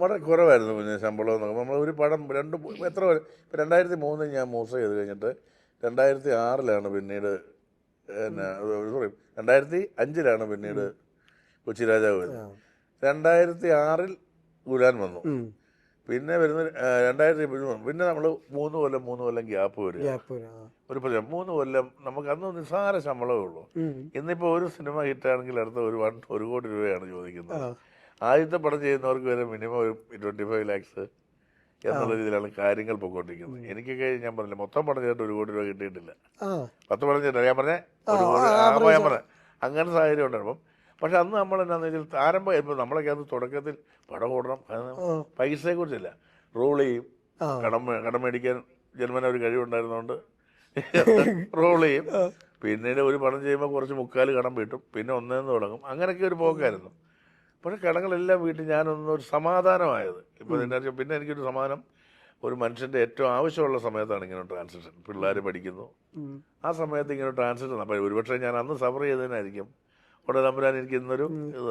വളരെ കുറവായിരുന്നു പിന്നെ ശമ്പളം എന്നൊക്കെ. നമ്മൾ ഒരു പടം രണ്ട് എത്ര വരെ- ഇപ്പം രണ്ടായിരത്തി മൂന്നിൽ ഞാൻ മൂസ ചെയ്ത് കഴിഞ്ഞിട്ട് രണ്ടായിരത്തി ആറിലാണ് പിന്നീട് പിന്നെ സോറി രണ്ടായിരത്തി അഞ്ചിലാണ് പിന്നീട് കൊച്ചി രാജാവ് വരുന്നത്. രണ്ടായിരത്തി ആറിൽ ഗുലാൻ വന്നു. പിന്നെ വരുന്ന രണ്ടായിരത്തി പതിമൂന്ന് പിന്നെ നമ്മൾ മൂന്ന് കൊല്ലം മൂന്ന് കൊല്ലം ഗ്യാപ്പ് വരിക. വരും. ഒരു പ്രശ്നം മൂന്ന് കൊല്ലം നമുക്ക് അന്ന് നിസ്സാര ശമ്പളമേ ഉള്ളൂ. ഇന്നിപ്പോൾ ഒരു സിനിമ ഹിറ്റാണെങ്കിൽ അടുത്ത ഒരു വൺ ഒരു കോടി രൂപയാണ് ചോദിക്കുന്നത്. ആദ്യത്തെ പടം ചെയ്യുന്നവർക്ക് വരെ മിനിമം ഒരു ട്വന്റി ഫൈവ് ലാക്സ് എന്നുള്ള രീതിയിലാണ് കാര്യങ്ങൾ പൊയ്ക്കൊണ്ടിരിക്കുന്നത് എനിക്കൊക്കെ ഞാൻ പറഞ്ഞില്ല മൊത്തം പടം ചെയ്തിട്ട് ഒരു കോടി രൂപ കിട്ടിയിട്ടില്ല. പത്ത് പടം ചെയ്തിട്ട് ഞാൻ പറഞ്ഞേ ഒരു കോടി ഞാൻ പറഞ്ഞ അങ്ങനെ സാഹചര്യം ഉണ്ടായിരുന്നു പക്ഷെ അന്ന് നമ്മൾ എന്താണെന്ന് വെച്ചാൽ ആരംഭം ഇപ്പോൾ നമ്മളൊക്കെ അത് തുടക്കത്തിൽ പടം ഓടണം അത് കുറിച്ചില്ല. പൈസയെക്കുറിച്ചില്ല റോൾ ചെയ്യും കടം കടം മേടിക്കാൻ ജന്മന ഒരു കഴിവുണ്ടായിരുന്നതുകൊണ്ട് റോൾ ചെയ്യും. പിന്നീട് ഒരു പടം ചെയ്യുമ്പോൾ കുറച്ച് മുക്കാൽ കടം വീട്ടും. പിന്നെ ഒന്നേന്ന് തുടങ്ങും. അങ്ങനെയൊക്കെ ഒരു പോക്കായിരുന്നു. പക്ഷെ കടങ്ങളെല്ലാം വീട്ടിൽ ഞാനൊന്നൊരു സമാധാനമായത്. ഇപ്പോൾ ഇതിന്റെ പിന്നെ എനിക്കൊരു സമാധാനം ഒരു മനുഷ്യന്റെ ഏറ്റവും ആവശ്യമുള്ള സമയത്താണ് ഇങ്ങനെ ട്രാൻസിഷൻ പിള്ളേർ പഠിക്കുന്നു. ആ സമയത്ത് ഇങ്ങനെ ട്രാൻസിഷൻ അപ്പോൾ ഒരുപക്ഷെ ഞാൻ അന്ന് സഫർ ചെയ്തതിനായിരിക്കും. ഉടനെ തമ്പുരാൻ എനിക്ക് ഇന്നൊരു ഇത്